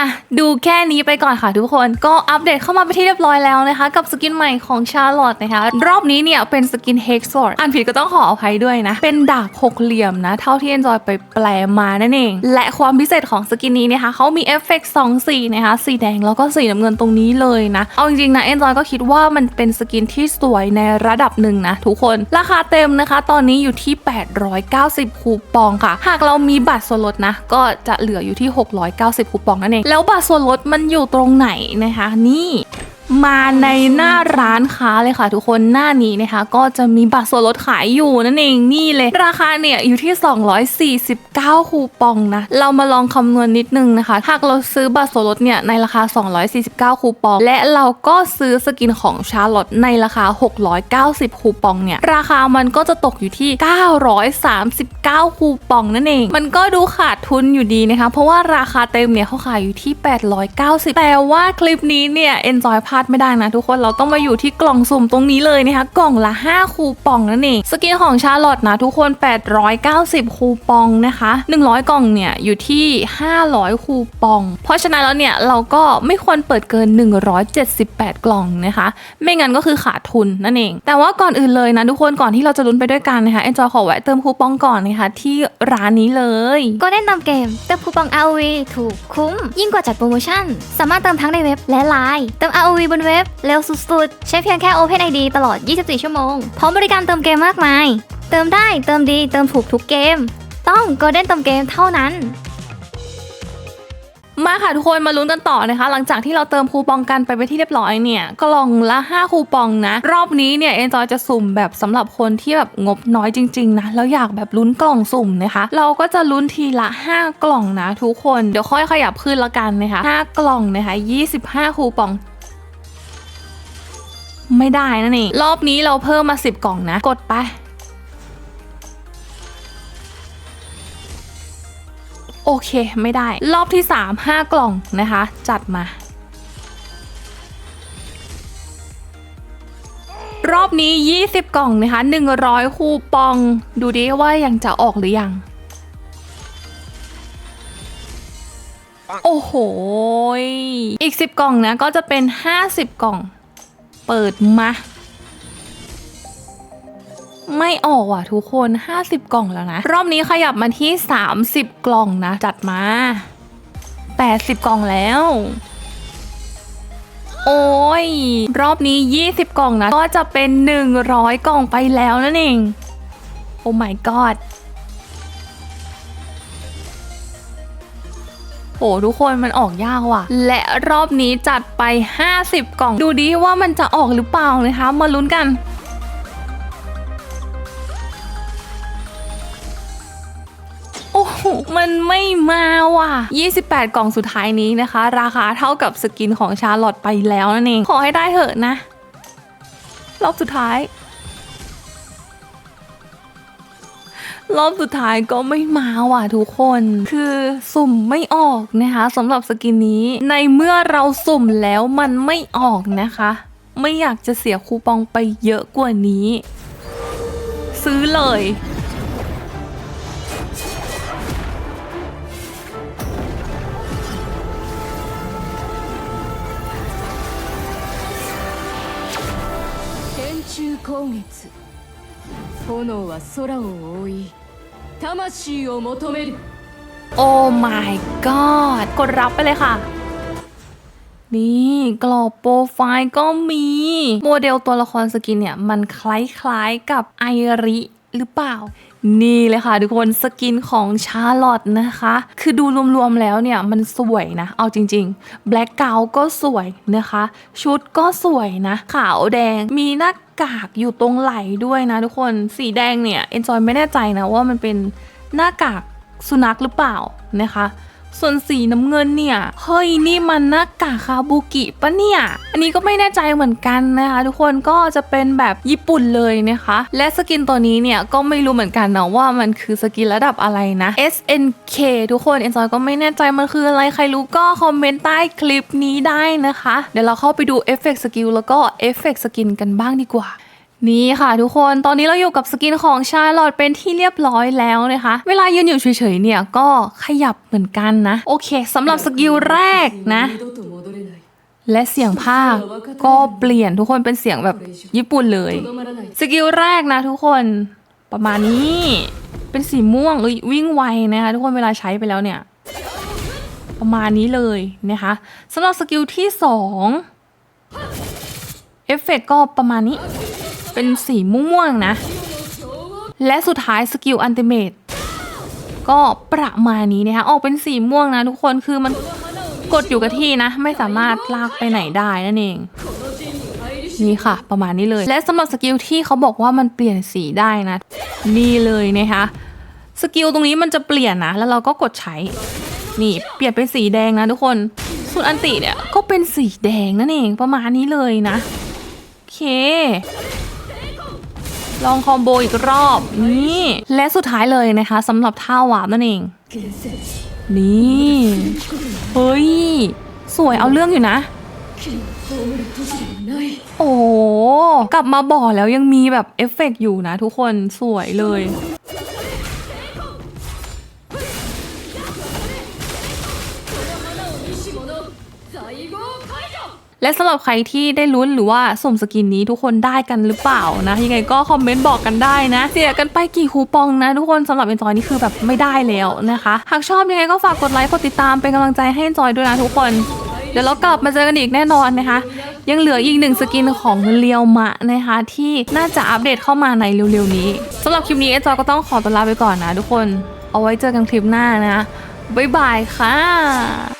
อะดูแค่นี้ไปก่อนค่ะทุกคนก็อัปเดตเข้ามาไปที่เรียบร้อยแล้วนะคะ กับสกินใหม่ของชาร์ลอตนะคะ รอบนี้เนี่ยเป็นสกินเฮกซอร์อ่านผิดก็ต้องขออภัยด้วยนะ เป็นดาบหกเหลี่ยมนะ เท่าที่เอนจอยไปแปลมานั่นเอง และความพิเศษของสกินนี้นะคะเขามีเอฟเฟกต์สองสีนะคะสีแดงแล้วก็สีน้ำเงินตรงนี้เลยนะ เอาจริงๆนะเอนจอยก็คิดว่ามันเป็นสกินที่สวยในระดับหนึ่งนะทุกคนราคาเต็มนะคะ ตอนนี้อยู่ที่ 890 คูปองค่ะ หากเรามีบัตรส่วนลดนะก็จะเหลืออยู่ที่ 690 คูปองนั่นเองแล้วบัตรส่วนลดมันอยู่ตรงไหนนะคะ นี่ มาในหน้าร้านค้าเลยค่ะ ทุกคนหน้านี้นะคะ ก็จะมีบัตรส่วนลดขายอยู่นั่นเองนี่เลย ราคาเนี่ยอยู่ที่ 249 คูปองนะ เรามาลองคำนวณนิดนึงนะคะ หากเราซื้อบัตรส่วนลดเนี่ยในราคา 249 คูปอง และเราก็ซื้อสกินของชาร์ลอตในราคา 690 คูปองเนี่ยราคามันก็จะตกอยู่ที่ 939 คูปองนั่นเอง มันก็ดูขาดทุนอยู่ดีนะคะ เพราะว่าราคาเต็มเนี่ยเขาขายอยู่ที่ 890 แต่ว่าคลิปนี้เนี่ย enjoy พาดไม่ได้นะทุกคนเราต้องมาอยู่ที่กล่องสุ่มตรงนี้เลยนะคะกล่องละ 5 คูปองนั่นเองสกินของชาร์ลอตนะทุกคน 890 คูปองนะคะ 100 กล่องเนี่ยอยู่ที่ 500 คูปอง เพราะฉะนั้นแล้วเนี่ยเราก็ไม่ควรเปิดเกิน 178 กล่องนะคะ ไม่งั้นก็คือขาดทุนนั่นเอง แต่ว่าก่อนอื่นเลยนะทุกคนก่อนที่เราจะลุ้นไปด้วยกันนะคะเอ็นจอยขอแวะเติมคูปองก่อนนะคะที่ร้านนี้เลย ก็เล่นเติมเกมเติมคูปอง ROV ถูกคุ้ม ยิ่งกว่าจัดโปรโมชั่น สามารถเติมทั้งในเว็บและไลน์เติม ROV บนเว็บ เร็วสุดๆ ใช้เพียงแค่ Open ID ตลอด 24 ชั่วโมง พร้อมบริการเติมเกมมากมาย เติมได้เติมดีเติมถูกทุกเกม ต้องก็เล่นเติมเกมเท่านั้นมาค่ะทุกคนมาลุ้นกันต่อนะคะ หลังจากที่เราเติมคูปองกันไปไปที่เรียบร้อยเนี่ยกล่องละ 5 คูปองนะ รอบนี้เนี่ยเอ็นจอยจะสุ่มแบบสำหรับคนที่แบบงบน้อยจริงๆนะแล้วอยากแบบลุ้นกล่องสุ่มนะคะ เราก็จะลุ้นทีละ 5 กล่องนะทุกคนเดี๋ยวค่อยขยับขึ้นละกันนะคะ 5 กล่องนะคะ 25 คูปอง ไม่ได้นั่นเองรอบนี้เราเพิ่มมา 10 กล่องนะ กดไป โอเคไม่ได้ รอบที่ 3 5 กล่องนะคะ จัดมารอบนี้ 20 กล่องนะคะ 100 คูปอง ดูดิว่ายังจะออกหรือยัง โอ้โห อีก 10 กล่องนะ ก็จะเป็น 50 กล่อง เปิดมา ไม่ออกว่ะทุกคน 50 กล่องแล้วนะ รอบนี้ขยับมาที่ 30 กล่องนะ จัดมา 80 กล่องแล้ว โอ้ย รอบนี้ 20 กล่องนะ ก็จะเป็น 100 กล่องไปแล้วนั่นเอง โอ้ my god โอ้ทุกคนมันออกยากว่ะ และรอบนี้จัดไป 50 กล่อง ดูดิว่ามันจะออกหรือเปล่านะคะ มาลุ้นกันโอ้โห มันไม่มาว่ะ 28 กล่องสุดท้ายนี้นะคะ ราคาเท่ากับสกินของชาร์ลอตไปแล้วนั่นเอง ขอให้ได้เถอะนะ รอบสุดท้าย รอบสุดท้ายก็ไม่มาว่ะทุกคน คือสุ่มไม่ออกนะคะสำหรับสกินนี้ ในเมื่อเราสุ่มแล้วมันไม่ออกนะคะ ไม่อยากจะเสียคูปองไปเยอะกว่านี้ ซื้อเลย 天中光月 炎は空を覆い魂を求める โอ้ my god กดรับไปเลยค่ะ นี่กรอบโปรไฟล์ก็มี โมเดลตัวละครสกินเนี่ย มันคล้ายๆกับไอริหรือเปล่า นี่เลยค่ะทุกคนสกินของชาร์ลอตนะคะ คือดูรวมๆแล้วเนี่ย มันสวยนะ เอาจริงๆ แบล็กเกาก็สวยนะคะ ชุดก็สวยนะ ขาวแดงมีหน้าก ากอยู่ตรงไหล่ด้วยนะทุกคนสีแดงเนี่ยเอนจอยไม่แน่ใจนะว่ามันเป็นหน้ากากสุนัขหรือเปล่านะคะ ส่วนสีน้ำเงินเนี่ย เฮ้ยนี่มันหน้ากากคาบุกิปะเนี่ย อันนี้ก็ไม่แน่ใจเหมือนกันนะคะ ทุกคนก็จะเป็นแบบญี่ปุ่นเลยนะคะ และสกินตัวนี้เนี่ยก็ไม่รู้เหมือนกันนะว่ามันคือสกินระดับอะไรนะ SNK ทุกคนเอ็นจอยก็ไม่แน่ใจมันคืออะไรใครรู้ก็คอมเมนต์ใต้คลิปนี้ได้นะคะ เดี๋ยวเราเข้าไปดูเอฟเฟกต์สกิลแล้วก็เอฟเฟกต์สกินกันบ้างดีกว่า นี่ค่ะทุกคนตอนนี้เราอยู่กับสกินของชาลอตเป็นที่เรียบร้อยแล้วนะคะ เวลายืนอยู่เฉยๆเนี่ยก็ขยับเหมือนกันนะ โอเคสำหรับสกิลแรกนะ และเสียงภาคก็เปลี่ยนทุกคนเป็นเสียงแบบญี่ปุ่นเลย สกิลแรกนะทุกคนประมาณนี้เป็นสีม่วงเอ้ยวิ่งไวนะคะทุกคนเวลาใช้ไปแล้วเนี่ย ประมาณนี้เลยนะคะสำหรับสกิลที่2เอฟเฟกก็ประมาณนี้ เป็นสีม่วงนะ และสุดท้ายสกิลอันติเมตก็ประมาณนี้นะคะออกเป็นสีม่วงนะทุกคนคือมันกดอยู่กับที่นะ ไม่สามารถลากไปไหนได้นั่นเองนี่ค่ะ ประมาณนี้เลย และสำหรับสกิลที่เขาบอกว่ามันเปลี่ยนสีได้นะ นี่เลยนะคะสกิลตรงนี้มันจะเปลี่ยนนะ แล้วเราก็กดใช้ นี่เปลี่ยนเป็นสีแดงนะทุกคนส่วนอันติเนี่ยก็เป็นสีแดงนั่นเองประมาณนี้เลยนะ โอเค ลองคอมโบอีกรอบนี่และสุดท้ายเลยนะคะสำหรับท่าวาร์ปนั่นเอง นี่เฮ้ย สวยเอาเรื่องอยู่นะ โอ้กลับมาบ่อแล้วยังมีแบบเอฟเฟกต์อยู่นะทุกคนสวยเลย และสำหรับใครที่ได้ลุ้นหรือว่าสุ่มสกินนี้ทุกคนได้กันหรือเปล่านะ ยังไงก็คอมเมนต์บอกกันได้นะ เสียกันไปกี่คูปองนะ ทุกคนสำหรับเอนจอยนี่คือแบบไม่ได้แล้วนะคะ หากชอบยังไงก็ฝากกดไลค์กดติดตามเป็นกำลังใจให้เอนจอยด้วยนะทุกคนเดี๋ยวเรากลับมาเจอกันอีกแน่นอนนะคะ ยังเหลืออีกหนึ่งสกินของเลียวมะนะคะ ที่น่าจะอัปเดตเข้ามาในเร็วๆนี้สำหรับคลิปนี้เอนจอยก็ต้องขอตัวลาไปก่อนนะทุกคน เอาไว้เจอกันคลิปหน้านะ บ๊ายบายค่ะ